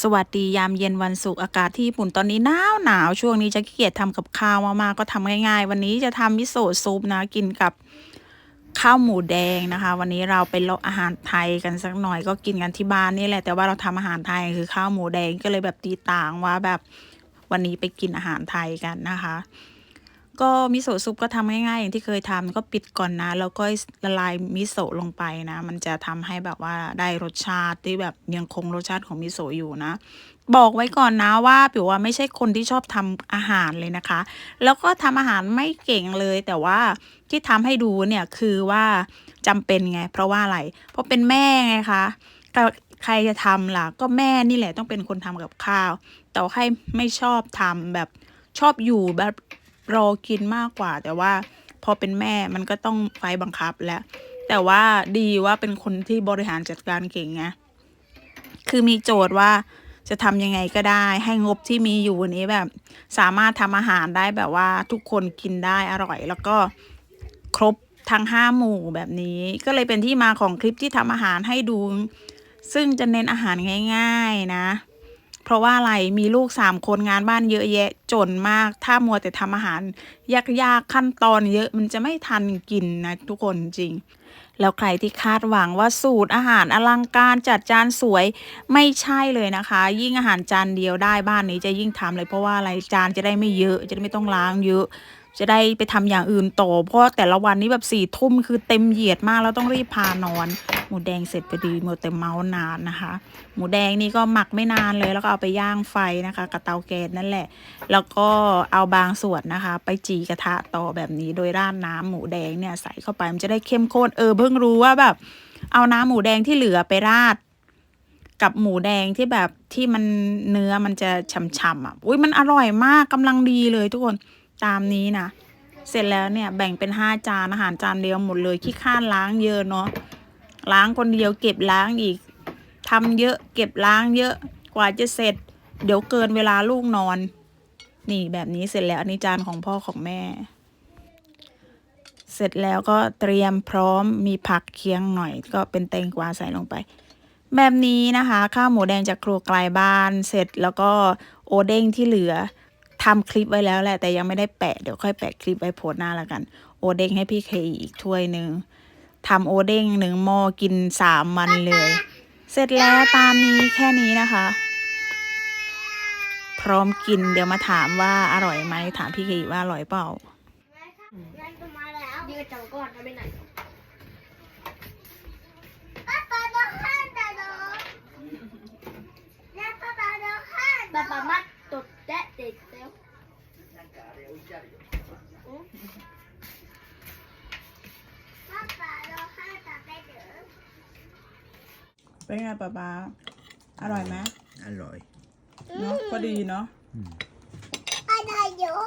สวัสดียามเย็นวันศุกร์อากาศที่ญี่ปุ่นตอนนี้หนาวหนาวช่วงนี้จะขี้เกียจทำกับข้าวมากๆก็ทำง่ายๆ วันนี้จะทำมิโซะซุปนะกินกับข้าวหมูแดงนะคะ วันนี้เราไปลาะอาหารไทยกันสักหน่อยก็กินกันที่บ้านนี่แหละแต่ว่าเราทำอาหารไทยคือข้าวหมูแดงก็เลยแบบตีต่างว่าแบบวันนี้ไปกินอาหารไทยกันนะคะ ก็มิโซะซุปก็ทำง่ายๆอย่างที่เคยทำก็ปิดก่อนนะ แล้วก็ละลายมิโซะลงไปนะ มันจะทำให้แบบว่าได้รสชาติที่แบบยังคงรสชาติของมิโซะอยู่นะ บอกไว้ก่อนนะว่าปิวว่าไม่ใช่คนที่ชอบทำอาหารเลยนะคะ แล้วก็ทำอาหารไม่เก่งเลย แต่ว่าที่ทำให้ดูเนี่ยคือว่าจำเป็นไง เพราะว่าอะไร เพราะเป็นแม่ไงคะใครจะทำล่ะ ก็แม่นี่แหละต้องเป็นคนทำกับข้าว แต่ให้ไม่ชอบทำแบบชอบอยู่แบบ รอกินมากกว่า แต่ว่าพอเป็นแม่มันก็ต้องไฟบังคับแล้ว แต่ว่าดีว่าเป็นคนที่บริหารจัดการเก่งไงคือมีโจทย์ว่าจะทำยังไงก็ได้ ให้งบที่มีอยู่นี้แบบ สามารถทำอาหารได้แบบว่าทุกคนกินได้อร่อย แล้วก็ครบทั้งห้าหมู่แบบนี้ ก็เลยเป็นที่มาของคลิปที่ทำอาหารให้ดู ซึ่งจะเน้นอาหารง่าย ๆ นะ เพราะว่าอะไรมีลูกสามคนงานบ้านเยอะแยะจนมาก ถ้ามัวแต่ทำอาหาร ยากๆขั้นตอนเยอะมันจะไม่ทันกินนะทุกคนจริง แล้วใครที่คาดหวังว่าสูตรอาหารอลังการจัดจานสวยไม่ใช่เลยนะคะ ยิ่งอาหารจานเดียวได้บ้านนี้จะยิ่งทำเลยเพราะว่าอะไรจานจะได้ไม่เยอะ จะได้ไม่ต้องล้างเยอะจะได้ไปทำอย่างอื่นต่อเพราะแต่ละวันนี้แบบสี่ทุ่มคือเต็มเหยียดมากแล้วต้องรีบพานอน หมูแดงเสร็จไปดีหมดแต่เมาส์นานนะคะ หมูแดงนี่ก็หมักไม่นานเลยแล้วก็เอาไปย่างไฟนะคะกับเตาแก๊สนั่นแหละ แล้วก็เอาบางส่วนนะคะ ไปจีกระทะต่อแบบนี้โดยราดน้ำหมูแดงเนี่ยใส่เข้าไปมันจะได้เข้มข้นเออเพิ่งรู้ว่าแบบ เอาน้ำหมูแดงที่เหลือไปราดกับหมูแดงที่แบบที่มันเนื้อมันจะฉ่ำๆอะ อุ้ยมันอร่อยมากกำลังดีเลยทุกคนตามนี้นะ เสร็จแล้วเนี่ยแบ่งเป็นห้าจานอาหารจานเดียวหมดเลยขี้ข้านล้างเยอะเนาะ ล้างคนเดียวเก็บล้างอีกทำเยอะเก็บล้างเยอะกว่าจะเสร็จ เดี๋ยวเกินเวลาลูกนอน นี่แบบนี้เสร็จแล้วอันนี้จานของพ่อของแม่ เสร็จแล้วก็เตรียมพร้อมมีผักเคียงหน่อย ก็เป็นแตงกวาใส่ลงไป แบบนี้นะคะ ข้าวหมูแดงจากครัวไกลบ้านเสร็จแล้วก็โอเด้งที่เหลือทำคลิปไว้แล้วแหละแต่ยังไม่ได้แปะเดี๋ยวค่อยแปะคลิปไว้โพสหน้าแล้วกัน โอเด้งให้พี่เคอีกถ้วยหนึ่ง ทำโอเด้งหนึ่งหม้อกินสามวันเลย เสร็จแล้วตามนี้แค่นี้นะคะ พร้อมกินเดี๋ยวมาถามว่าอร่อยไหมถามพี่เคอีว่าอร่อยเปล่างั้นก็มาแล้วยืดจังก่อนเอาไปไหนป้าป้ามัดตดแตะเด็กแล้ว เป็นไงป๊าป๊าอร่อยไหมอร่อยเนาะก็ดีเนาะ อะไรอยู่